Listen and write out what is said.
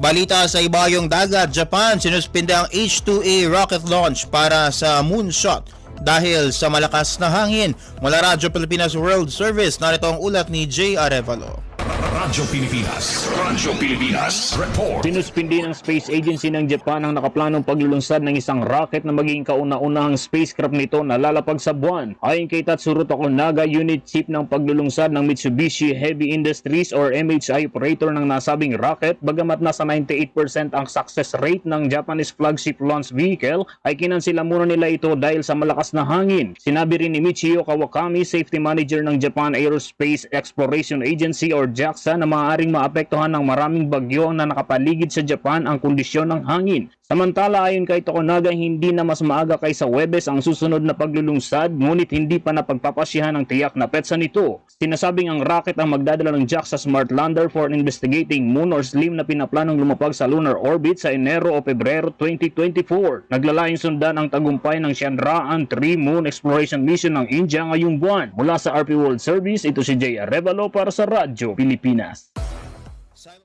Balita sa ibayong dagat, Japan sinuspinde ang H-2A rocket launch para sa moonshot dahil sa malakas na hangin. Mula Radyo Pilipinas World Service, narito ang ulat ni J. Arevalo. Radyo Pilipinas. Radyo Pilipinas. Report. Sinuspindi ng Space Agency ng Japan ang nakaplanong paglulunsad ng isang rocket na magiging kauna-unahang spacecraft nito na lalapag sa buwan. Ayon kay Tatsuro Tokunaga, unit chief ng paglulunsad ng Mitsubishi Heavy Industries or MHI operator ng nasabing rocket, bagamat nasa 98% ang success rate ng Japanese flagship launch vehicle, ay kinansila muna nila ito dahil sa malakas na hangin. Sinabi rin ni Michio Kawakami, safety manager ng Japan Aerospace Exploration Agency or JAXA na maaaring maapektuhan ng maraming bagyo na nakapaligid sa Japan ang kondisyon ng hangin. Samantala ayon kay Tokunaga hindi na mas maaga kaysa Webes ang susunod na paglulungsad ngunit hindi pa napagpapasyahan ang tiyak na petsa nito. Sinasabing ang rocket ang magdadala ng JAXA Smart Lander for investigating moon or SLIM na pinaplanong lumapag sa lunar orbit sa Enero o Pebrero 2024. Naglalayong sundan ang tagumpay ng Chandrayaan 3 Moon Exploration Mission ng India ngayong buwan. Mula sa RP World Service, ito si Jay Arevalo para sa Radyo Pilipinas.